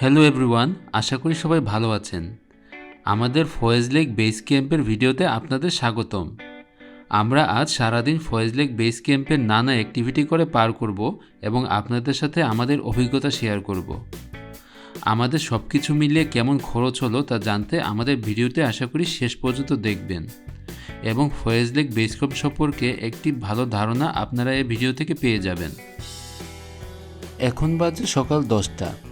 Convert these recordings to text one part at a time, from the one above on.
Hello everyone আশা করি সবাই ভালো আছেন। আমাদের ফয়েজ লেক বেস ক্যাম্পের ভিডিওতে আপনাদের স্বাগতম। আমরা আজ সারাদিন ফয়েজ লেক বেস ক্যাম্পের নানা অ্যাক্টিভিটি করে পার করব এবং আপনাদের সাথে আমাদের অভিজ্ঞতা শেয়ার করব। আমাদের সব কিছু মিলিয়ে কেমন খরচ হলো তা জানতে আমাদের ভিডিওতে আশা করি শেষ পর্যন্ত দেখবেন। এবং ফয়েজ লেক বেস ক্যাম্প সম্পর্কে একটি ভালো ধারণা আপনারা এই ভিডিও থেকে পেয়ে যাবেন। এখন বাজে সকাল দশটা।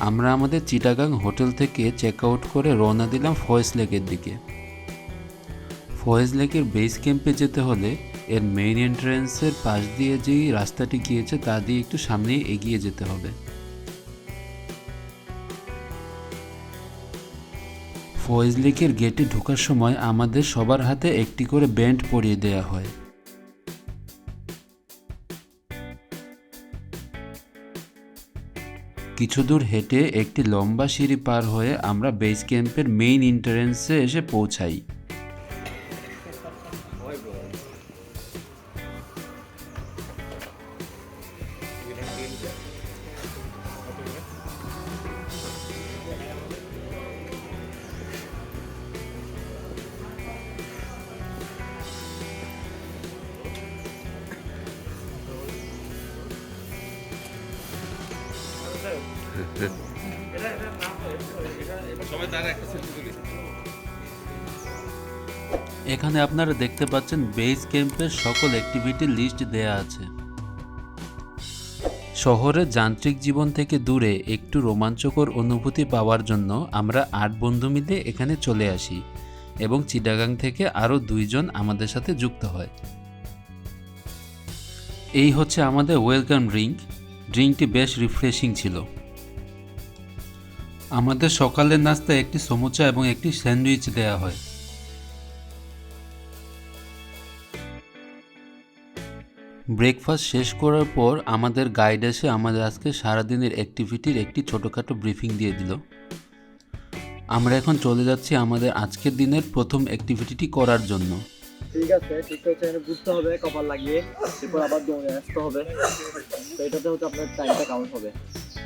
আমরা আমাদের চিটাগাং হোটেল থেকে চেক আউট করে রওনা দিলাম ফয়েজ লেকের দিকে। ফয়েজ লেকের বেস ক্যাম্পে যেতে হলে এর মেইন এন্ট্রান্সের পাশ দিয়ে যেই রাস্তাটি গিয়েছে তা দিয়ে একটু সামনে এগিয়ে যেতে হবে। ফয়েজ লেকের গেটে ঢোকার সময় আমাদের সবার হাতে একটি করে ব্যান্ড পরিয়ে দেওয়া হয়। কিছু দূর হেঁটে একটি লম্বা সিঁড়ি পার হয়ে আমরা বেস ক্যাম্পের মেইন এন্ট্রান্সে এসে পৌঁছাই। এখানে আপনারা দেখতে পাচ্ছেন বেস ক্যাম্পের সকল অ্যাক্টিভিটি লিস্ট দেয়া আছে। শহরের যান্ত্রিক জীবন থেকে দূরে একটু রোমাঞ্চকর অনুভূতি পাওয়ার জন্য আমরা আট বন্ধু মিলে এখানে চলে আসি এবং চিটাগাং থেকে আরও দুইজন আমাদের সাথে যুক্ত হয়। এই হচ্ছে আমাদের ওয়েলকাম ড্রিঙ্ক ড্রিঙ্কটি বেশ রিফ্রেশিং ছিল। আমাদের সকালের নাস্তায় একটি সমুচা এবং একটি স্যান্ডউইচ দেওয়া হয়। ব্রেকফাস্ট শেষ করার পর আমাদের গাইড এসে আমাদের আজকে সারাদিনের অ্যাক্টিভিটির একটি ছোটোখাটো ব্রিফিং দিয়ে দিল। আমরা এখন চলে যাচ্ছি আমাদের আজকের দিনের প্রথম অ্যাক্টিভিটিটি করার জন্য। ঠিক আছে, ঠিক এখানে বুঝতে হবে, কপাল লাগিয়ে। এরপর আবার দৌড়ে আসতে হবে। তো এটাতে হচ্ছে আপনার টাইমটা কাউন্ট হবে।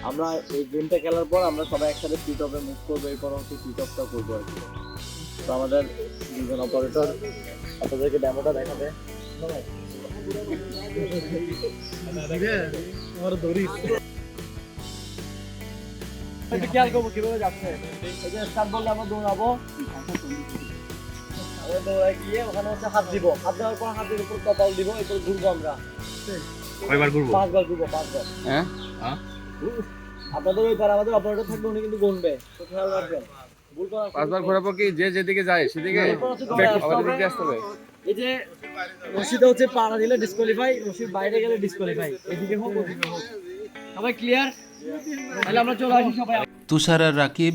আমরা এই গেমটা খেলার পর আমরা সবাই একসাথে পিট অফে মুভ করব এরপর হচ্ছে পিট অফটা করব আর কি। তো আমাদের দুজন অপারেটর আপনাদেরকে ডেমোটা দেখাবে। একটু খেয়াল করব কীভাবে যাচ্ছে। এই যে স্টার্ট বললে আমরা দৌড়াবো। আমরা দৌড়ায় গিয়ে ওখানে হচ্ছে হাত দিব। হাত দেওয়ার পর হাতের উপর কপাল দিব এরপর ঘুরবো আমরা। কয়বার ঘুরবো? পাঁচবার ঘুরবো পাঁচবার। হ্যাঁ? আপনাদের ওই পারে আমাদের অপারেটর থাকবে উনি কিন্তু গুনবে। তো খেয়াল রাখবেন। পাঁচবার ঘোরার পর কি যে যেদিকে যায় সেদিকে আসতে হবে। এই যে রশিদে হচ্ছে পাড়া দিলে ডিসকোয়ালিফাই রশিদ বাইরে গেলে ডিসকোয়ালিফাই এদিকে হোক ওদিকে হোক। সবাই ক্লিয়ার তাহলে আমরা চলে আসি সবাই। তুষার আর রাকিব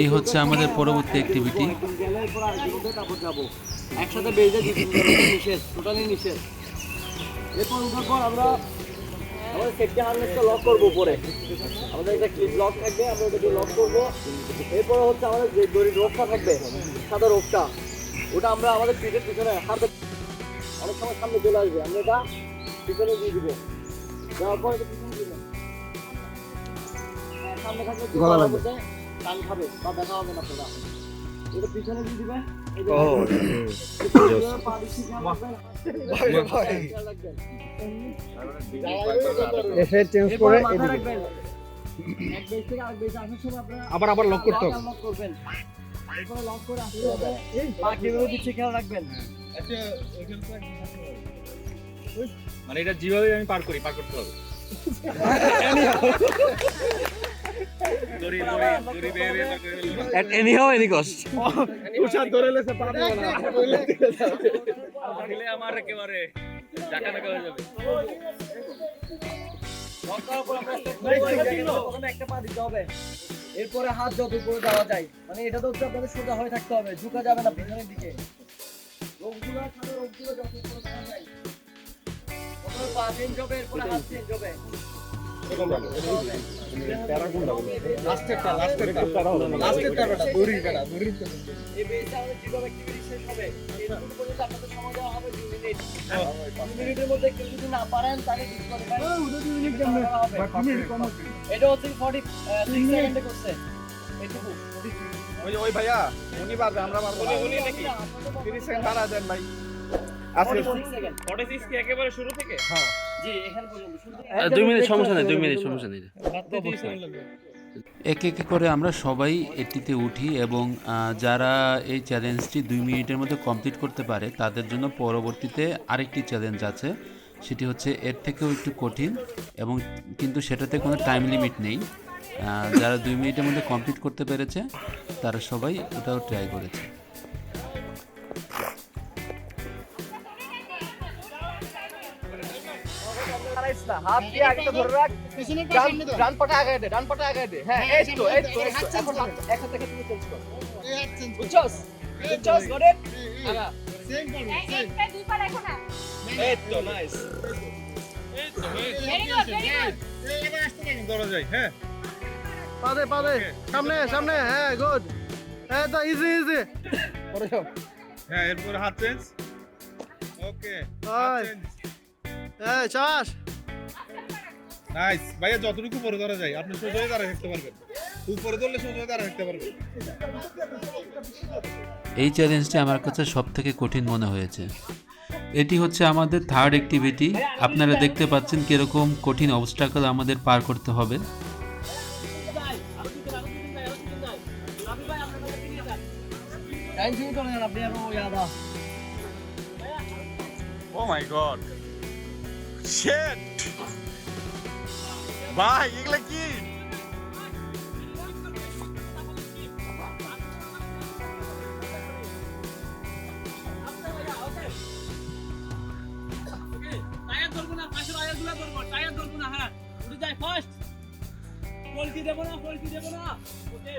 এই হচ্ছে আমাদের পরবর্তী অ্যাক্টিভিটি উঠার পর আমরা আমাদের একটা লক থাকবে, আমরা লক করব। এরপর হচ্ছে আমাদের যে রোপটা থাকবে, সাদা রোপটা ওটা আমরা আমাদের পিছনে অনেক সময় সামনে চলে আসবে, আমরা এটা পিছনে দিয়ে দিব। দেওয়ার পর গলা লাগবে। টান খাবে বা ব্যথা হবে না তোরা এটা পিছনে দিয়ে দিবে। এসে চেঞ্জ করে আবার আবার লক করতে হবে। lock করবেন। লক করে আসতে হবে। পা দিচ্ছে খেয়াল রাখবেন। মানে এটা যেভাবে আমি পার করি পার করতে হবে। তুষার ধরে লেছে না দিলে আমার একেবারে হয়ে যাবে একটা পা দিতে হবে এরপরে হাত যত উপরে দেওয়া যায়। মানে এটা তো হচ্ছে আপনাদের সোজা হয়ে থাকতে হবে। ঝুঁকা যাবে না পেছনের দিকে। রোগগুলো রোগগুলো যত উপরে দেওয়া যায় পা চেঞ্জ হবে এরপরে হাত চেঞ্জ হবে এটা হচ্ছে ফর্টি সিক্স সেকেন্ডে করছে। এটুকু। ওই ওই ভাইয়া উনি পারবে আমরা পারব না। উনি নাকি? 30 সেকেন্ড বাড়া দেন ভাই। একেবারে শুরু থেকে? জি এখানে পর্যন্ত দুই মিনিট সমস্যা নেই দুই মিনিট সমস্যা নেই। একে একে করে আমরা সবাই এটিতে উঠি এবং যারা এই চ্যালেঞ্জটি দুই মিনিটের মধ্যে কমপ্লিট করতে পারে তাদের জন্য পরবর্তীতে আরেকটি চ্যালেঞ্জ আছে। সেটি হচ্ছে এর থেকেও একটু কঠিন এবং কিন্তু সেটাতে কোনো টাইম লিমিট নেই। যারা দুই মিনিটের মধ্যে কমপ্লিট করতে পেরেছে তারা সবাই ওটাও ট্রাই করেছে। না, হাত দিয়ে আগেটা ধরে রাখ। ডান- ডান পাটা আগায় দে, ডান পাটা আগায় দে। হ্যাঁ, এই তো, এই তো, এখন এক হাত থেকে তুমি change করো। বুঝছস? বুঝছস, got it? আগা। এই তো, nice. ধরা যায় হ্যাঁ। পাদে পাদে সামনে সামনে হ্যাঁ গুড হ্যাঁ তো ইজি ইজি পরে যাও। হ্যাঁ এরপর হাত চেঞ্জ ওকে. হ্যাঁ চাষ নাইস ভাইয়া যতটুকু পরে ধরা যায় আপনি সোজা হয়ে দাঁড়ায় থাকতে পারবেন। উপরে ধরলে সোজা হয়ে দাঁড়ায় থাকতে পারবেন। এই চ্যালেঞ্জটি আমার কাছে সব থেকে কঠিন মনে হয়েছে। এটি হচ্ছে আমাদের থার্ড অ্যাক্টিভিটি আপনারা দেখতে পাচ্ছেন কীরকম কঠিন অবস্টাকল আমাদের পার করতে হবে। Time শুরু করেন আপনি যাই ফার্স্ট পোলকি দেবো না দেবো না। ওকে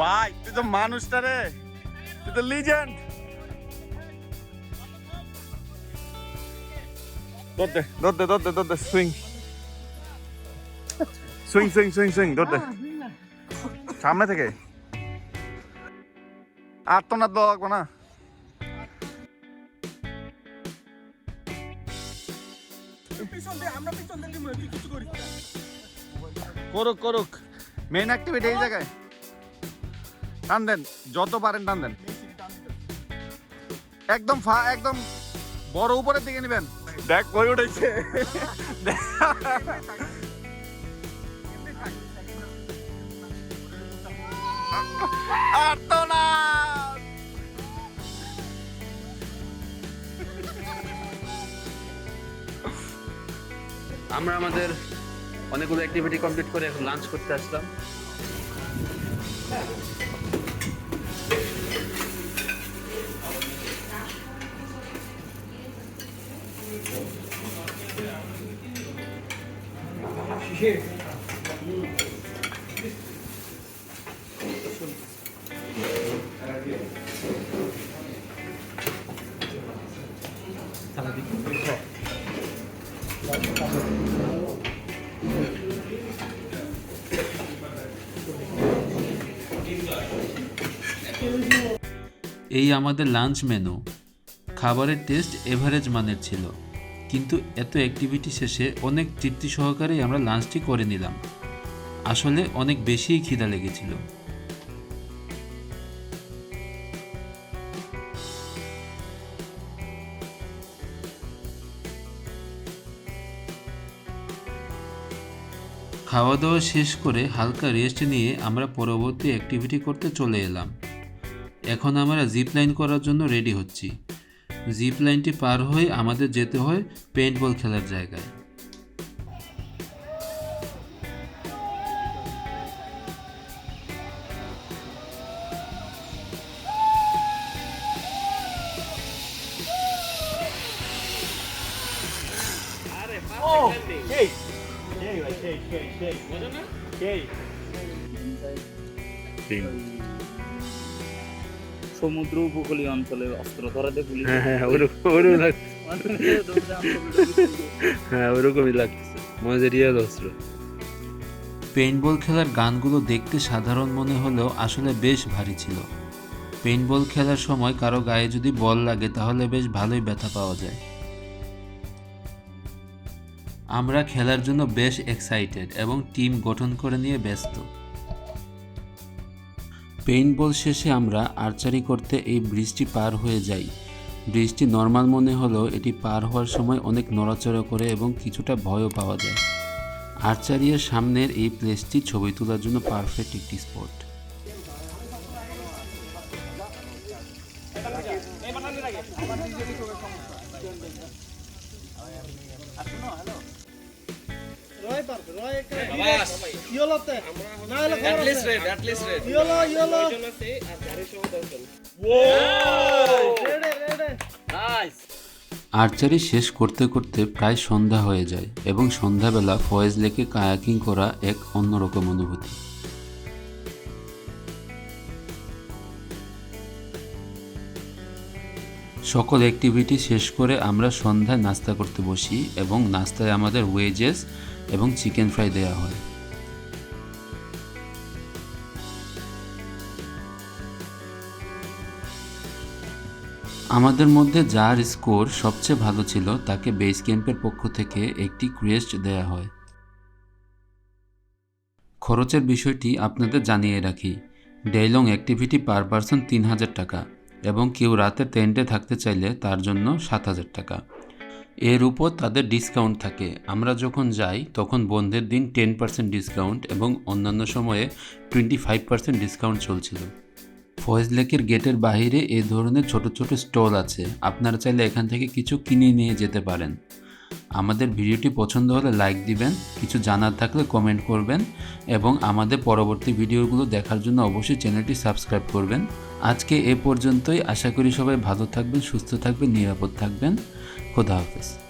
ভাই তুই তো মানুষটা রে। তুই তো লিজেন্ড দৌড় দে দৌড় দে swing swing swing swing swing দৌড় সামনে থেকে। আর তো না। দেওয়া লাগবো না। করুক করুক। মেইন অ্যাক্টিভিটি এই জায়গায়। টান দেন যত পারেন টান দেন। একদম ফা একদম বড় উপরের দিকে নেবেন। দেখ কই উঠেছে। আমরা আমাদের অনেকগুলো অ্যাক্টিভিটি কমপ্লিট করে এখন লাঞ্চ করতে আসলাম। এই আমাদের লাঞ্চ মেনু খাবারের টেস্ট এভারেজ মানের ছিল। কিন্তু এত অ্যাক্টিভিটি শেষে অনেক তৃপ্তি সহকারেই আমরা লাঞ্চটি করে নিলাম। আসলে অনেক বেশিই খিদা লেগেছিল। খাওয়া দাওয়া শেষ করে হালকা রেস্ট নিয়ে আমরা পরবর্তী অ্যাক্টিভিটি করতে চলে এলাম। এখন আমরা জিপ লাইন করার জন্য রেডি হচ্ছি জিপ লাইনটি পার হয়ে আমাদের যেতে হয় পেইন্টবল খেলার জায়গায় সমুদ্র উপকূলীয় অঞ্চলে অস্ত্র ধরাতে পুলিশ হ্যাঁ হ্যাঁ ওরকম হ্যাঁ ওরকমই লাগতেছে মজারিয়ার অস্ত্র। পেইন্টবল খেলার গানগুলো দেখতে সাধারণ মনে হলেও আসলে বেশ ভারী ছিল। পেইন্টবল খেলার সময় কারও গায়ে যদি বল লাগে তাহলে বেশ ভালোই ব্যথা পাওয়া যায়। আমরা খেলার জন্য বেশ এক্সাইটেড এবং টিম গঠন করে নিয়ে ব্যস্ত। পেইন্টবল শেষে আমরা আর্চারি করতে এই ব্রিজটি পার হয়ে যাই। ব্রিজটি নর্মাল মনে হলেও এটি পার হওয়ার সময় অনেক নড়াচড়া করে এবং কিছুটা ভয়ও পাওয়া যায়। আর্চারিয়ার সামনের এই প্লেসটি ছবি তোলার জন্য পারফেক্ট একটি স্পট। রয় আর্চারি শেষ করতে করতে প্রায় সন্ধ্যা হয়ে যায় এবং সন্ধ্যাবেলা ফয়েজ লেকে কায়াকিং করা এক অন্যরকম অনুভূতি। সকল অ্যাক্টিভিটি শেষ করে আমরা সন্ধ্যায় নাস্তা করতে বসি এবং নাস্তায় আমাদের ওয়েজেস এবং চিকেন ফ্রাই দেওয়া হয়। আমাদের মধ্যে যার স্কোর সবচেয়ে ভালো ছিল, তাকে বেস ক্যাম্পের পক্ষ থেকে একটি ক্রেস্ট দেয়া হয়। খরচের বিষয়টি আপনাদের জানিয়ে রাখি। ডেইলং অ্যাক্টিভিটি পার পারসন তিন হাজার টাকা এবং কেউ রাতে টেন্টে থাকতে চাইলে তার জন্য সাত হাজার টাকা। এর উপর তাদের ডিসকাউন্ট থাকে। আমরা যখন যাই, তখন বন্ধের দিন টেন পার্সেন্ট ডিসকাউন্ট এবং অন্যান্য সময়ে টোয়েন্টি ফাইভ পার্সেন্ট ডিসকাউন্ট চলছিল। ফয়েজ লেকের গেটের বাইরে এ ধরনের ছোট ছোট স্টল আছে। আপনারা চাইলে এখান থেকে কিছু কিনে নিয়ে যেতে পারেন। আমাদের ভিডিওটি পছন্দ হলে লাইক দিবেন, কিছু জানার থাকলে কমেন্ট করবেন এবং আমাদের পরবর্তী ভিডিওগুলো দেখার জন্য অবশ্যই চ্যানেলটি সাবস্ক্রাইব করবেন। আজকে এ পর্যন্তই। আশা করি সবাই ভালো থাকবেন, সুস্থ থাকবেন, নিরাপদ থাকবেন। খোদা হাফেজ।